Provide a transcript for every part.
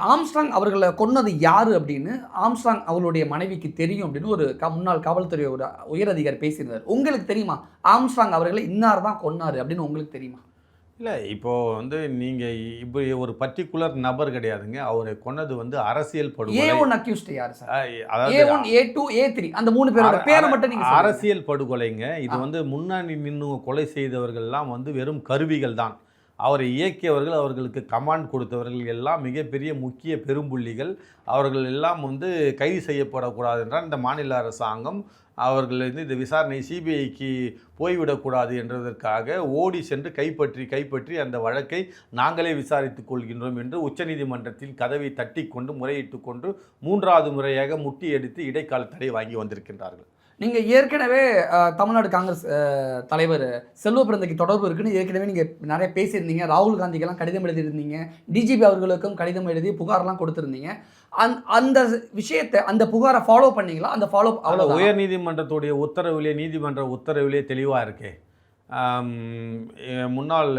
Armstrong அவர்களை கொன்னது யாரு அப்படின்னு ஆம்ஸ்ட்ராங் அவர்களுடைய மனைவிக்கு தெரியும் அப்படின்னு ஒரு க- முன்னாள் காவல்துறை ஒரு உயர் அதிகாரி பேசியிருந்தார். உங்களுக்கு தெரியுமா? ஆம்ஸ்ட்ராங் அவர்களை இன்னார் தான் கொன்னாரு அப்படின்னு உங்களுக்கு தெரியுமா? இல்லை இப்போ வந்து நீங்கள் இப்போ ஒரு பர்டிகுலர் நபர் கிடையாதுங்க. அவரை கொன்னது வந்து அரசியல் ஏ படுகொலை ஒன் அக்யூஸ்ட் யாரு sir? A one A two A three அந்த மூணு பேரோட பேரை மட்டும் நீங்க சொல்லுங்க. அரசியல் படுகொலைங்க. இது. வந்து முன்னாடி நின்று கொலை செய்தவர்கள்லாம் வந்து வெறும் கருவிகள் தான். அவரை இயக்கியவர்கள் அவர்களுக்கு கமாண்ட் கொடுத்தவர்கள் எல்லாம் மிகப்பெரிய முக்கிய பெரும்புள்ளிகள். அவர்கள் எல்லாம் வந்து கைது செய்யப்படக்கூடாது என்றால் இந்த மாநில அரசாங்கம் அவர்கள் வந்து இந்த விசாரணை சிபிஐக்கு போய்விடக்கூடாது என்றதற்காக ஓடி சென்று கைப்பற்றி கைப்பற்றி அந்த வழக்கை நாங்களே விசாரித்துக் கொள்கின்றோம் என்று உச்சநீதிமன்றத்தின் கதவை தட்டி கொண்டு முறையிட்டு கொண்டு மூன்றாவது முறையாக முட்டி எடுத்து இடைக்கால தடை வாங்கி வந்திருக்கின்றார்கள். நீங்க ஏற்கனவே தமிழ்நாடு காங்கிரஸ் தலைவர் செல்வ பிறந்தக்கு தொடர்பு இருக்குன்னு ஏற்கனவே நீங்க நிறைய பேசியிருந்தீங்க. ராகுல் காந்திக்கெல்லாம் கடிதம் எழுதியிருந்தீங்க. டிஜிபி அவர்களுக்கும் கடிதம் எழுதி புகார்லாம் கொடுத்திருந்தீங்க. அந் அந்த விஷயத்தை அந்த புகாரை ஃபாலோ பண்ணீங்களா? அந்த ஃபாலோ அவ்வளோ உயர் நீதிமன்றத்துடைய உத்தரவிலே நீதிமன்ற உத்தரவிலே தெளிவாக இருக்கே. முன்னாள்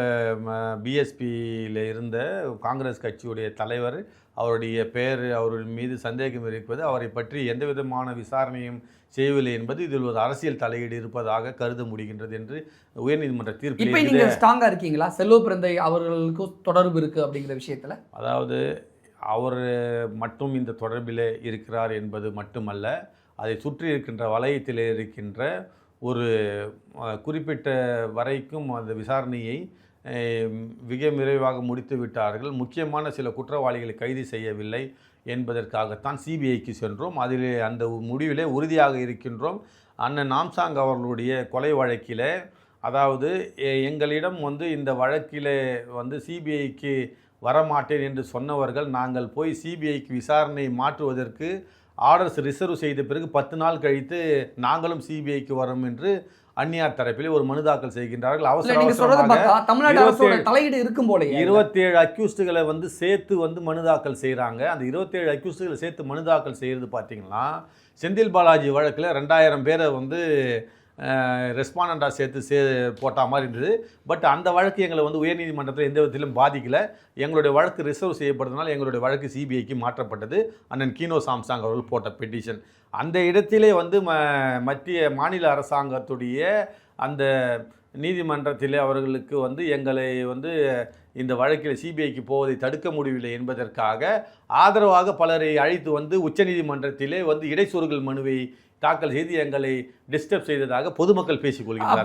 பிஎஸ்பியில் இருந்த காங்கிரஸ் கட்சியுடைய தலைவர் அவருடைய பெயர் அவர் மீது சந்தேகம் இருப்பது அவரை பற்றி எந்த விதமான விசாரணையும் செய்யவில்லை என்பது இதில் ஒரு அரசியல் தலையீடு இருப்பதாக கருத முடிகின்றது என்று உயர்நீதிமன்ற இப்போ தீர்ப்பில் நீங்க இருக்குது. ஸ்ட்ராங்கா இருக்கீங்களா செல்வ பிறந்தை அவர்களுக்கும் தொடர்பு இருக்கு அப்படிங்கிற விஷயத்துல அதாவது அவர் மட்டும் இந்த தொடர்பில் இருக்கிறார் என்பது மட்டுமல்ல அதை சுற்றி இருக்கின்ற வலயத்தில் இருக்கின்ற ஒரு குறிப்பிட்ட வரைக்கும் அந்த விசாரணையை மிக விரைவாக முடித்து விட்டார்கள். முக்கியமான சில குற்றவாளிகளை கைது செய்யவில்லை என்பதற்காகத்தான் சிபிஐக்கு சென்றோம். அதில் அந்த முடிவிலே உறுதியாக இருக்கின்றோம். அண்ணன் நாம்சாங் அவர்களுடைய கொலை வழக்கில் அதாவது எ- எங்களிடம் வந்து இந்த வழக்கில் வந்து சிபிஐக்கு வரமாட்டேன் என்று சொன்னவர்கள் நாங்கள் போய் சிபிஐக்கு விசாரணை மாற்றுவதற்கு ஆர்டர்ஸ் ரிசர்வ் செய்த பிறகு பத்து நாள் கழித்து நாங்களும் சிபிஐக்கு வரோம் என்று அந்நியார் தரப்பிலே ஒரு மனு தாக்கல் செய்கின்றார்கள். அவசர தமிழ்நாடு அரசோட தலையீடு இருக்கும் போலயே இருபத்தேழு அக்யூஸ்டுகளை வந்து சேர்த்து வந்து மனு தாக்கல் செய்கிறாங்க அந்த இருபத்தேழு அக்யூஸ்டுகளை சேர்த்து மனு தாக்கல் செய்கிறது பார்த்தீங்கன்னா செந்தில் பாலாஜி வழக்கில் ரெண்டாயிரம் பேரை வந்து ரெஸ்பாண்டண்டாக சேர்த்து சே போட்ட மாதிரி இருந்தது. பட் அந்த வழக்கு எங்களை வந்து உயர்நீதிமன்றத்தில் எந்த விதத்திலும் பாதிக்கலை. எங்களுடைய வழக்கு ரிசர்வ் செய்யப்படுறதுனால எங்களுடைய வழக்கு சிபிஐக்கு மாற்றப்பட்டது. அண்ணன் கீனோ சாம்சாங் அவர்கள் போட்ட பெட்டிஷன் அந்த இடத்திலே வந்து ம மத்திய மாநில அரசாங்கத்துடைய அந்த நீதிமன்றத்திலே அவர்களுக்கு வந்து எங்களை வந்து இந்த வழக்கில் சிபிஐக்கு போவதை தடுக்க முடியவில்லை என்பதற்காக ஆதரவாக பலரை அழைத்து வந்து உச்சநீதிமன்றத்திலே வந்து இடைச்சொருகல் மனுவை தாக்கல் செய்து எங்களை டிஸ்டர்ப் செய்ததாக பொதுமக்கள் பேசிக்கொள்கிறார்கள்